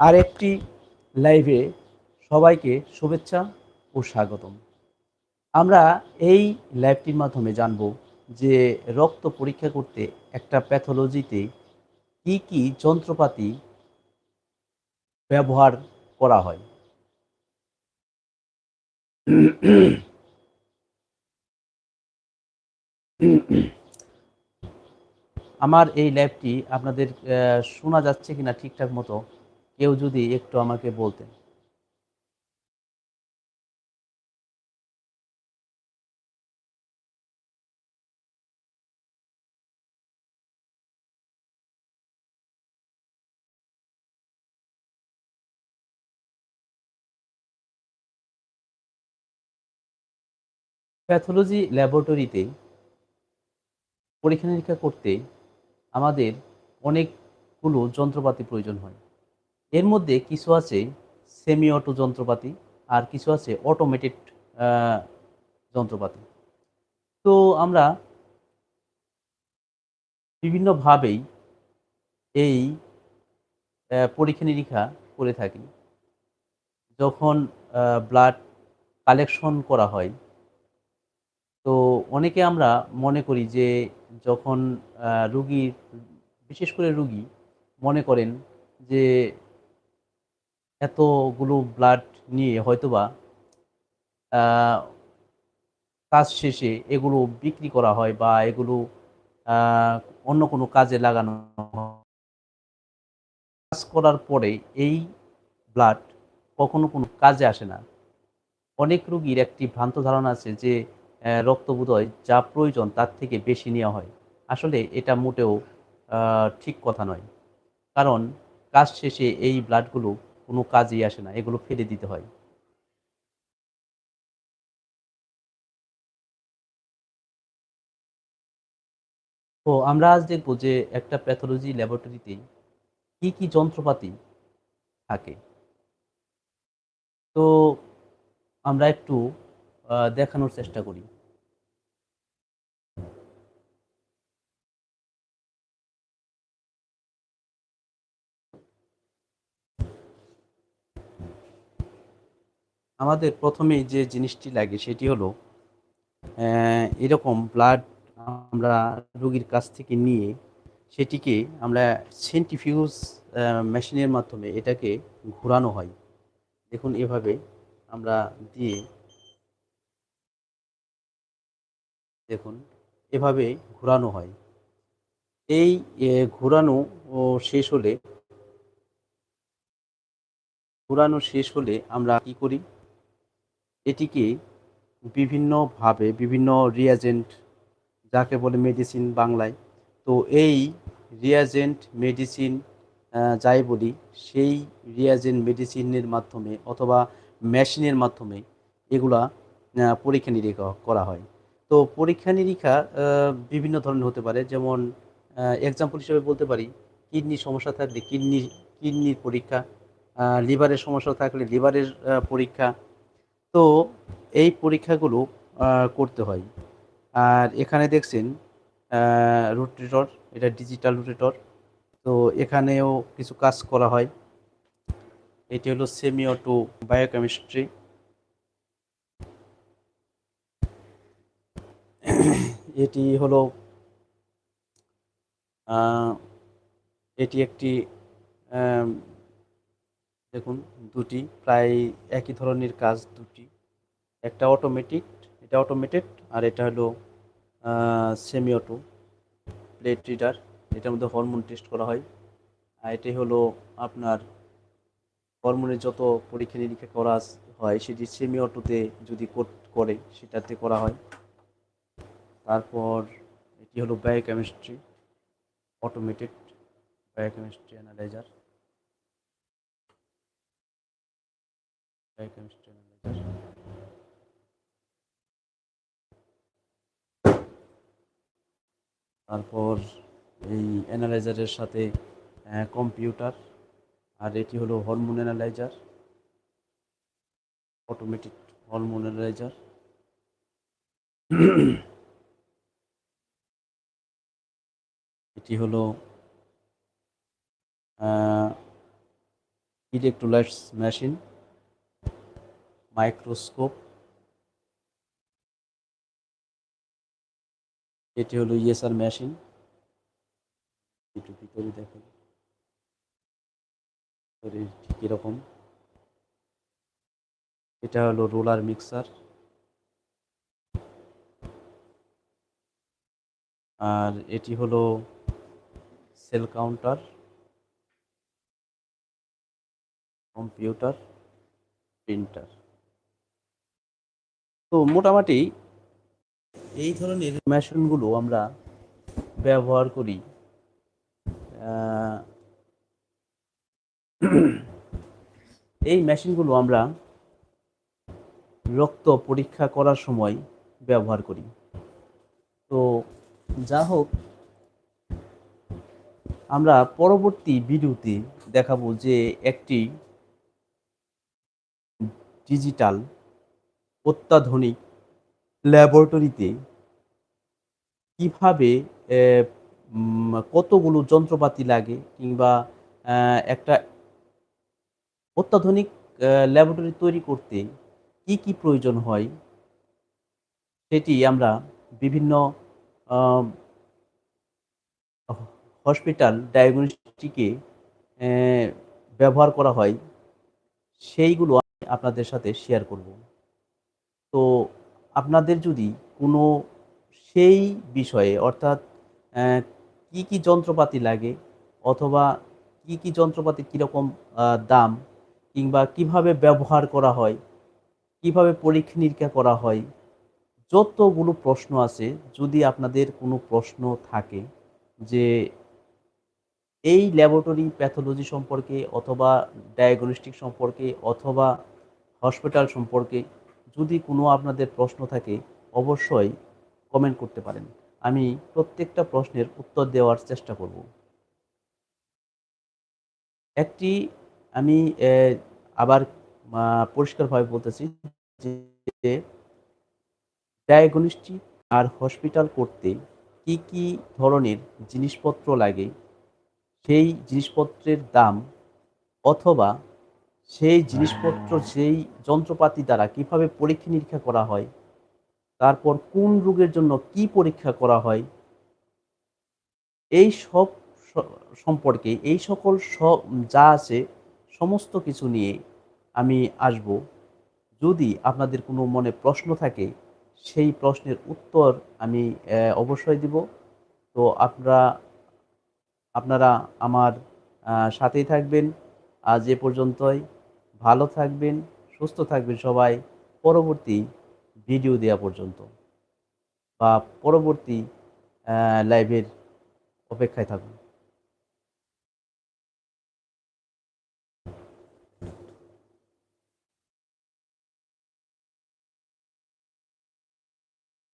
আর একটি লাইভে সবাইকে শুভেচ্ছা ও স্বাগতম। আমরা এই লাইভটির মাধ্যমে জানব যে রক্ত পরীক্ষা করতে একটা প্যাথোলজিতে কি কি যন্ত্রপাতি ব্যবহার করা হয়। আমার এই ল্যাবটি আপনাদের শোনা যাচ্ছে কিনা ঠিকঠাক মতো কেউ যদি একটু আমাকে বলতেন। প্যাথোলজি ল্যাবরেটরিতে পরীক্ষা নিরীক্ষা করতে আমাদের অনেকগুলো যন্ত্রপাতি প্রয়োজন হয়। এর মধ্যে কিছু আছে সেমি অটো যন্ত্রপাতি আর কিছু আছে অটোমেটেড যন্ত্রপাতি। তো আমরা বিভিন্নভাবেই এই পরীক্ষা নিরীক্ষা করে থাকি। যখন ব্লাড কালেকশন করা হয়, তো অনেকে আমরা মনে করি যে যখন রুগীর, বিশেষ করে রুগী মনে করেন যে এতগুলো ব্লাড নিয়ে হয়তোবা কাজ শেষে এগুলো বিক্রি করা হয় বা এগুলো অন্য কোনো কাজে লাগানো কাজ করার পরে এই ব্লাড কখনো কোনো কাজে আসে না। অনেক রুগীর একটি ভ্রান্ত ধারণা আছে যে রক্ত বোধহয় যা প্রয়োজন তার থেকে বেশি নেওয়া হয়। আসলে এটা মোটেও ঠিক কথা নয়। কারণ কাজ শেষে এই ব্লাডগুলো কোনো কাজেই আসে না, এগুলো ফেলে দিতে হয়। তো আমরা আজ দেখব যে একটা প্যাথোলজি ল্যাবরেটরিতে কি কি যন্ত্রপাতি থাকে। তো আমরা একটু দেখানোর চেষ্টা করি। আমাদের প্রথমেই যে জিনিসটি লাগে সেটি হলো এরকম ব্লাড আমরা রোগীর কাছ থেকে নিয়ে সেটিকে আমরা সেন্টিফিউজ মেশিনের মাধ্যমে এটাকে ঘোরানো হয়। দেখুন এভাবে আমরা দিয়ে দেখুন এভাবে ঘোরানো হয়। এই ঘোরানো শেষ হলে, ঘোরানো শেষ হলে আমরা কি করি? এটিকে বিভিন্নভাবে বিভিন্ন রিয়াজেন্ট যাকে বলে মেডিসিন বাংলায়, তো এই রিয়াজেন্ট মেডিসিন যাই বলি, সেই রিয়াজেন্ট মেডিসিনের মাধ্যমে অথবা মেশিনের মাধ্যমে এগুলা পরীক্ষা নিরীক্ষা করা হয়। তো পরীক্ষা নিরীক্ষা বিভিন্ন ধরনের হতে পারে, যেমন এক্সাম্পল হিসেবে বলতে পারি, কিডনির সমস্যা থাকলে কিডনি, কিডনির পরীক্ষা লিভারের সমস্যা থাকলে লিভারের পরীক্ষা তো এই পরীক্ষাগুলো করতে হয়। আর এখানে দেখছেন রোটেটর এটা ডিজিটাল রোটেটর তো এখানেও কিছু কাজ করা হয়। এটি হলো সেমি অটো বায়োকেমিস্ট্রি এটি হলো এটি একটি দেখুন, দুটি, প্রায় একই ধরনের কাজ দুটি। একটা অটোমেটিক এটা অটোমেটেড আর এটা হলো সেমি অটো প্লেট রিডার এটার মধ্যে হরমোন টেস্ট করা হয়। আর এটি হলো আপনার হরমোনের যত পরীক্ষা নিরীক্ষা করা হয়, সেটি সেমি অটোতে যদি করে, সেটাতে করা হয়। তারপর এটি হলো biochemistry automated biochemistry analyser biochemistry analyser তারপর এই অ্যানালাইজারের সাথে কম্পিউটার আর এটি হলো hormone analyser automatic hormone analyser এটি হলো ইলেকট্রোলাইটস মেশিন মাইক্রোস্কোপ। এটি হলো ইএসআর মেশিন। একটু ভিতরে দেখেন। ঠিক এরকম। এটা হলো রোলার মিক্সার। আর এটি হলো সেল কাউন্টার। Computer, printer. তো মোটামুটি এই ধরনের মেশিনগুলো আমরা ব্যবহার করি। এই মেশিনগুলো আমরা রক্ত পরীক্ষা করার সময় ব্যবহার করি। তো যা হোক, আমরা পরবর্তী ভিডিওতে দেখাবো যে একটি ডিজিটাল অত্যাধুনিক ল্যাবরেটরিতে কীভাবে কতগুলো যন্ত্রপাতি লাগে কিংবা একটা অত্যাধুনিক ল্যাবরেটরি তৈরি করতে কি কি প্রয়োজন হয়, সেটি আমরা বিভিন্ন হসপিটাল ডায়াগনস্টিকে ব্যবহার করা হয়, সেইগুলো আপনাদের সাথে শেয়ার করব। তো আপনাদের যদি কোনো সেই বিষয়ে অর্থাৎ কি কি যন্ত্রপাতি লাগে অথবা কি কি যন্ত্রপাতি কীরকম দাম কিংবা কীভাবে ব্যবহার করা হয়, কীভাবে পরীক্ষা নিরীক্ষা করা হয়, যতগুলো প্রশ্ন আছে, যদি আপনাদের কোনো প্রশ্ন থাকে যে এই ল্যাবরেটরি প্যাথোলজি সম্পর্কে অথবা ডায়াগনস্টিক সম্পর্কে অথবা হসপিটাল সম্পর্কে যদি কোনো আপনাদের প্রশ্ন থাকে, অবশ্যই কমেন্ট করতে পারেন। আমি প্রত্যেকটা প্রশ্নের উত্তর দেওয়ার চেষ্টা করব। একটি আমি আবার পরিষ্কারভাবে বলতেছি যে ডায়াগনস্টিক আর হসপিটাল করতে কি কি ধরনের জিনিসপত্র লাগে, সেই জিনিসপত্রের দাম অথবা সেই জিনিসপত্র, সেই যন্ত্রপাতি দ্বারা কীভাবে পরীক্ষা নিরীক্ষা করা হয়, তারপর কোন রোগের জন্য কি পরীক্ষা করা হয়, এই সব সম্পর্কে এই সকল সব যা আছে, সমস্ত কিছু নিয়ে আমি আসব। যদি আপনাদের কোনো মনে প্রশ্ন থাকে, সেই প্রশ্নের উত্তর আমি অবশ্যই দিব। তো আপনারা আপনারা আমার সাথেই থাকবেন। আজ এ পর্যন্তই। ভালো থাকবেন সুস্থ থাকবেন সবাই। পরবর্তী ভিডিও দেওয়া পর্যন্ত বা পরবর্তী লাইভের অপেক্ষায় থাকুন।